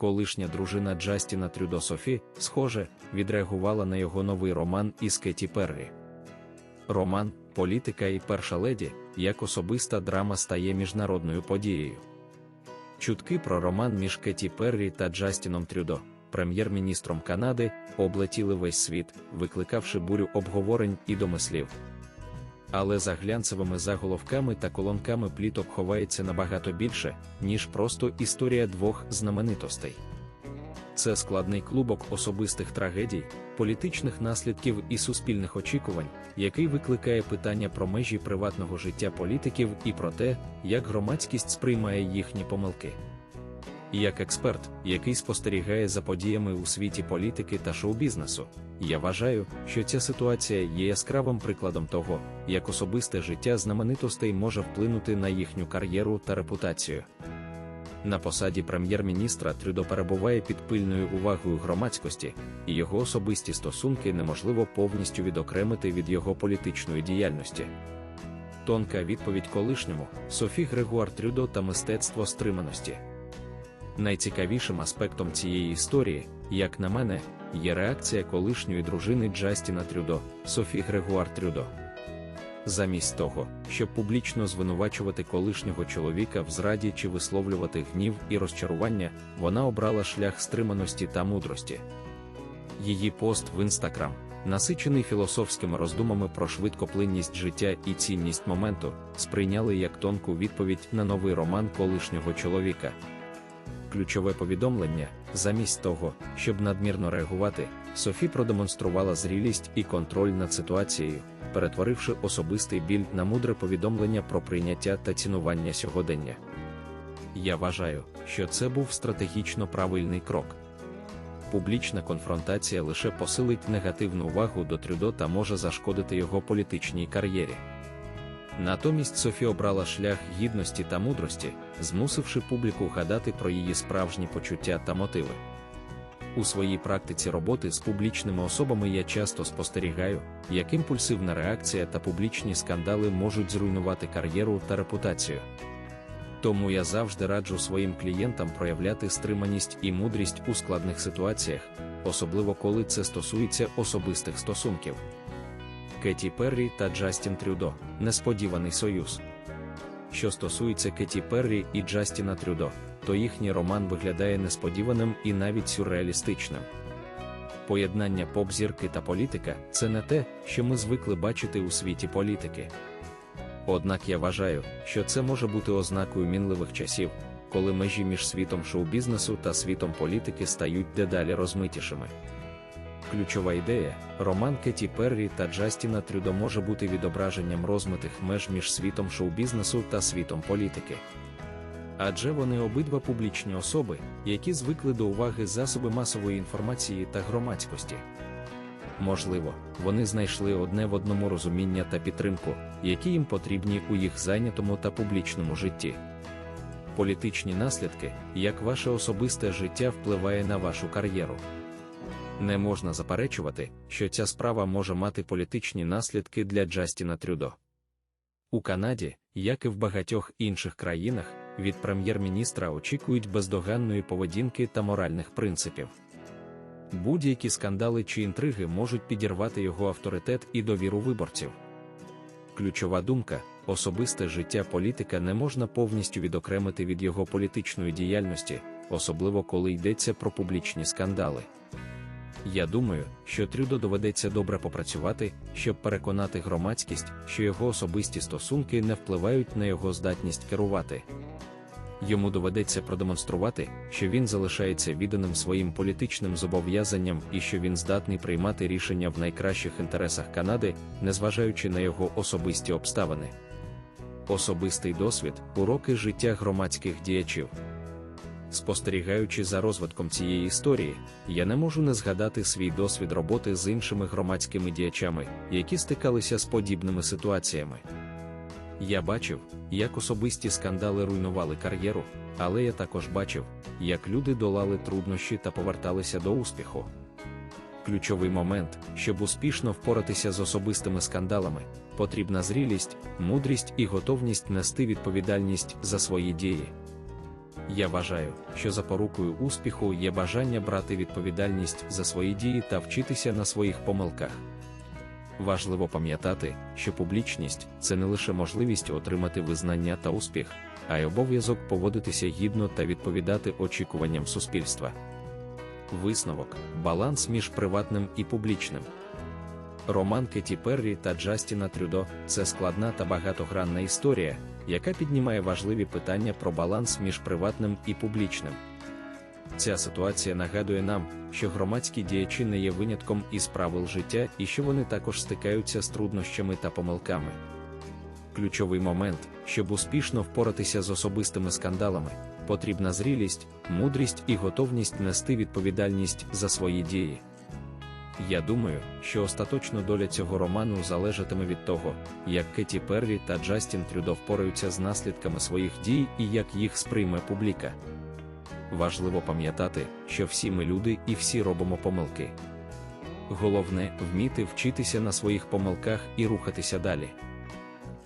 колишня дружина Джастіна Трюдо Софі, схоже, відреагувала на його новий роман із Кеті Перрі. Роман, політика і перша леді, як особиста драма стає міжнародною подією. Чутки про роман між Кеті Перрі та Джастіном Трюдо, прем'єр-міністром Канади, облетіли весь світ, викликавши бурю обговорень і домислів. Але за глянцевими заголовками та колонками пліток ховається набагато більше, ніж просто історія двох знаменитостей. Це складний клубок особистих трагедій, політичних наслідків і суспільних очікувань, який викликає питання про межі приватного життя політиків і про те, як громадськість сприймає їхні помилки. Як експерт, який спостерігає за подіями у світі політики та шоу-бізнесу, я вважаю, що ця ситуація є яскравим прикладом того, як особисте життя знаменитостей може вплинути на їхню кар'єру та репутацію. На посаді прем'єр-міністра Трюдо перебуває під пильною увагою громадськості, і його особисті стосунки неможливо повністю відокремити від його політичної діяльності. Тонка відповідь колишньому Софі Грегуар Трюдо та мистецтво стриманості. Найцікавішим аспектом цієї історії, як на мене, є реакція колишньої дружини Джастіна Трюдо, Софі Грегуар Трюдо. Замість того, щоб публічно звинувачувати колишнього чоловіка в зраді чи висловлювати гнів і розчарування, вона обрала шлях стриманості та мудрості. Її пост в інстаграм, насичений філософськими роздумами про швидкоплинність життя і цінність моменту, сприйняли як тонку відповідь на новий роман колишнього чоловіка. Ключове повідомлення, замість того, щоб надмірно реагувати, Софі продемонструвала зрілість і контроль над ситуацією, перетворивши особистий біль на мудре повідомлення про прийняття та цінування сьогодення. Я вважаю, що це був стратегічно правильний крок. Публічна конфронтація лише посилить негативну увагу до Трюдо та може зашкодити його політичній кар'єрі. Натомість Софі обрала шлях гідності та мудрості, змусивши публіку гадати про її справжні почуття та мотиви. У своїй практиці роботи з публічними особами я часто спостерігаю, як імпульсивна реакція та публічні скандали можуть зруйнувати кар'єру та репутацію. Тому я завжди раджу своїм клієнтам проявляти стриманість і мудрість у складних ситуаціях, особливо коли це стосується особистих стосунків. Кеті Перрі та Джастін Трюдо несподіваний союз. Що стосується Кеті Перрі і Джастіна Трюдо, то їхній роман виглядає несподіваним і навіть сюрреалістичним. Поєднання поп-зірки та політика це не те, що ми звикли бачити у світі політики. Однак я вважаю, що це може бути ознакою мінливих часів, коли межі між світом шоу-бізнесу та світом політики стають дедалі розмитішими. Ключова ідея, роман Кеті Перрі та Джастіна Трюдо може бути відображенням розмитих меж між світом шоу-бізнесу та світом політики. Адже вони обидва публічні особи, які звикли до уваги засоби масової інформації та громадськості. Можливо, вони знайшли одне в одному розуміння та підтримку, які їм потрібні у їх зайнятому та публічному житті. Політичні наслідки, як ваше особисте життя впливає на вашу кар'єру. Не можна заперечувати, що ця справа може мати політичні наслідки для Джастіна Трюдо. У Канаді, як і в багатьох інших країнах, від прем'єр-міністра очікують бездоганної поведінки та моральних принципів. Будь-які скандали чи інтриги можуть підірвати його авторитет і довіру виборців. Ключова думка особисте життя політика не можна повністю відокремити від його політичної діяльності, особливо коли йдеться про публічні скандали. Я думаю, що Трюдо доведеться добре попрацювати, щоб переконати громадськість, що його особисті стосунки не впливають на його здатність керувати. Йому доведеться продемонструвати, що він залишається відданим своїм політичним зобов'язанням і що він здатний приймати рішення в найкращих інтересах Канади, незважаючи на його особисті обставини. Особистий досвід уроки життя громадських діячів. Спостерігаючи за розвитком цієї історії, я не можу не згадати свій досвід роботи з іншими громадськими діячами, які стикалися з подібними ситуаціями. Я бачив, як особисті скандали руйнували кар'єру, але я також бачив, як люди долали труднощі та поверталися до успіху. Ключовий момент, щоб успішно впоратися з особистими скандалами, потрібна зрілість, мудрість і готовність нести відповідальність за свої дії. Я вважаю, що запорукою успіху є бажання брати відповідальність за свої дії та вчитися на своїх помилках. Важливо пам'ятати, що публічність це не лише можливість отримати визнання та успіх, а й обов'язок поводитися гідно та відповідати очікуванням суспільства. Висновок баланс між приватним і публічним. Роман Кеті Перрі та Джастіна Трюдо це складна та багатогранна історія, яка піднімає важливі питання про баланс між приватним і публічним. Ця ситуація нагадує нам, що громадські діячі не є винятком із правил життя і що вони також стикаються з труднощами та помилками. Ключовий момент, щоб успішно впоратися з особистими скандалами, потрібна зрілість, мудрість і готовність нести відповідальність за свої дії. Я думаю, що остаточно доля цього роману залежатиме від того, як Кеті Перрі та Джастін Трюдо впораються з наслідками своїх дій і як їх сприйме публіка. Важливо пам'ятати, що всі ми люди і всі робимо помилки. Головне вміти вчитися на своїх помилках і рухатися далі.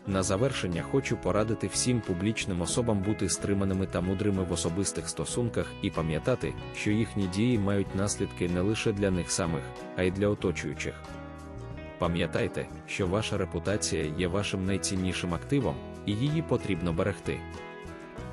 На завершення хочу порадити всім публічним особам бути стриманими та мудрими в особистих стосунках і пам'ятати, що їхні дії мають наслідки не лише для них самих, а й для оточуючих. Пам'ятайте, що ваша репутація є вашим найціннішим активом, і її потрібно берегти.